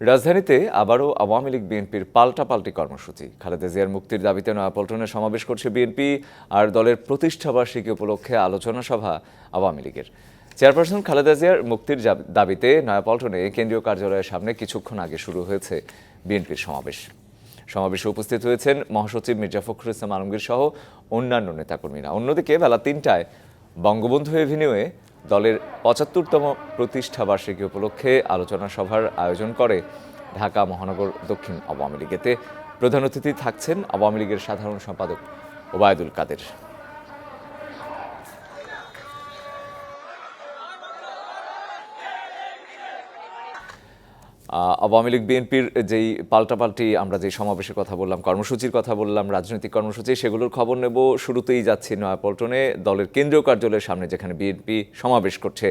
রাজধানীতে আবারও আওয়ামী লীগ বিএনপির পাল্টাপাল্টি কর্মসূচি। খালেদা জিয়ার মুক্তির দাবিতে নয়াপল্টনে সমাবেশ করছে বিএনপি আর দলের প্রতিষ্ঠাবার্ষিকী উপলক্ষে আলোচনা সভা আওয়ামী লীগের। চেয়ারপারসন খালেদা জিয়ার মুক্তির দাবিতে নয়াপল্টনে কেন্দ্রীয় কার্যালয়ের সামনে কিছুক্ষণ আগে শুরু হয়েছে বিএনপির সমাবেশ। সমাবেশে উপস্থিত হয়েছেন মহাসচিব মির্জা ফখরুল ইসলাম আলমগীর সহ অন্যান্য নেতাকর্মীরা। অন্যদিকে বেলা তিনটায় বঙ্গবন্ধু এভিনিউয়ে দলের পঁচাত্তরতম প্রতিষ্ঠা বার্ষিকী উপলক্ষে আলোচনা সভার আয়োজন করে ঢাকা মহানগর দক্ষিণ আওয়ামী লীগেতে প্রধান অতিথি থাকছেন আওয়ামী লীগের সাধারণ সম্পাদক ওবায়দুল কাদের। আওয়ামী লীগ, বিএনপির যেই পাল্টাপাল্টি, আমরা যে সমাবেশের কথা বললাম, কর্মসূচির কথা বললাম, রাজনৈতিক কর্মসূচি, সেগুলোর খবর নেব। শুরুতেই যাচ্ছি নয়াপল্টনে দলের কেন্দ্রীয় কার্যালয়ের সামনে, যেখানে বিএনপি সমাবেশ করছে।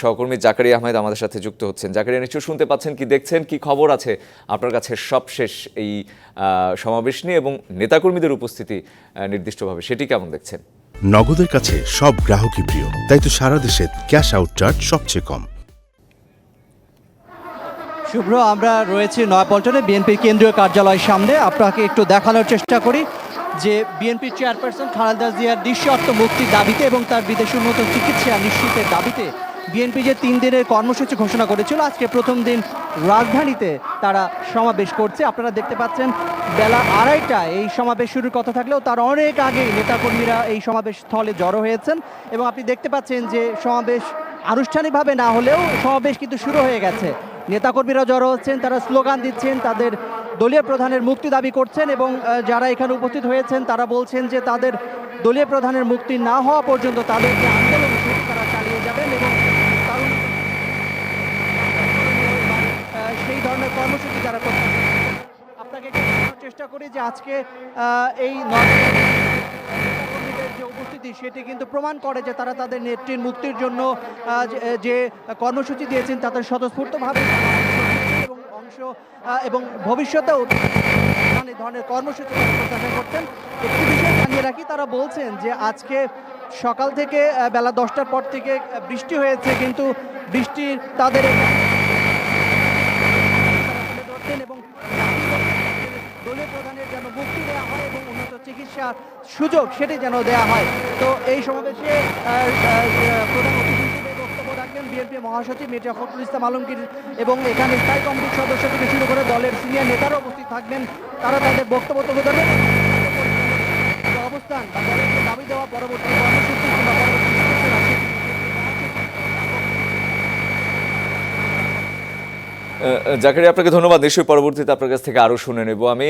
সহকর্মী জাকারি আহমেদ আমাদের সাথে যুক্ত হচ্ছেন। জাকারিয়া নিশ্চয় শুনতে পাচ্ছেন, কি দেখছেন, কি খবর আছে আপনার কাছে সবশেষ এই সমাবেশ নিয়ে এবং নেতাকর্মীদের উপস্থিতি নির্দিষ্টভাবে, সেটি কেমন দেখছেন? নগদের কাছে সব গ্রাহকই প্রিয়, তাই তো সারা দেশে ক্যাশ আউট চার্জ সবচেয়ে কম। শুভ্র, আমরা রয়েছি নয়াপল্টনে বিএনপির কেন্দ্রীয় কার্যালয়ের সামনে। আপনাকে একটু দেখানোর চেষ্টা করি যে বিএনপি চেয়ারপারসন খালেদা জিয়ার নিঃশর্ত মুক্তির দাবিতে এবং তার বিদেশে উন্নত চিকিৎসা নিশ্চিতের দাবিতে বিএনপি যে তিন দিনের কর্মসূচি ঘোষণা করেছিল, আজকে প্রথম দিন রাজধানীতে তারা সমাবেশ করছে। আপনারা দেখতে পাচ্ছেন, বেলা আড়াইটায় এই সমাবেশ শুরুর কথা থাকলেও তার অনেক আগেই নেতাকর্মীরা এই সমাবেশ স্থলে জড়ো হয়েছেন এবং আপনি দেখতে পাচ্ছেন যে সমাবেশ আনুষ্ঠানিকভাবে না হলেও সমাবেশ কিন্তু শুরু হয়ে গেছে। নেতাকর্মীরা জড়ো হচ্ছেন, তারা স্লোগান দিচ্ছেন, তাদের দলীয় প্রধানের মুক্তি দাবি করছেন এবং যারা এখানে উপস্থিত হয়েছেন, তারা বলছেন যে তাদের দলীয় প্রধানের মুক্তি না হওয়া পর্যন্ত তাদের যে আন্দোলন সেটি তারা চালিয়ে যাবেন এবং সেই ধরনের কর্মসূচি যারা করছেন। আপনাকে চেষ্টা করি যে আজকে এই সেটি কিন্তু প্রমাণ করে যে তারা তাদের নেত্রীর মুক্তির জন্য যে- কর্মসূচি দিয়েছেন, তাদের স্বতঃস্ফূর্তভাবে এবং অংশ এবং ভবিষ্যতেও নানা ধরনের কর্মসূচি করছেন। একটি বিষয় জানিয়ে রাখি, তারা বলছেন যে আজকে সকাল থেকে বেলা দশটার পর থেকে বৃষ্টি হয়েছে, কিন্তু বৃষ্টি তাদের চিকিৎসা সুযোগ সেটি যেন দেওয়া হয়। তো এই সমাবেশে প্রধান অতিথি বক্তব্য রাখবেন বিএনপি মহাসচিব মির্জা ফখরুল ইসলাম আলমগীর এবং এখানে স্থায়ী কমিটির সদস্য থেকে শুরু করে দলের সিনিয়র নেতারা উপস্থিত থাকবেন। তারা তাদের বক্তব্য তুলে ধরবেন। অবস্থান দাবি দেওয়া পরবর্তী কর্মসূচি কিংবা পরবর্তী জাকারি আপনাকে ধন্যবাদ। নিশ্চয়ই পরবর্তীতে আপনার কাছ থেকে আরও শুনে নেব আমি।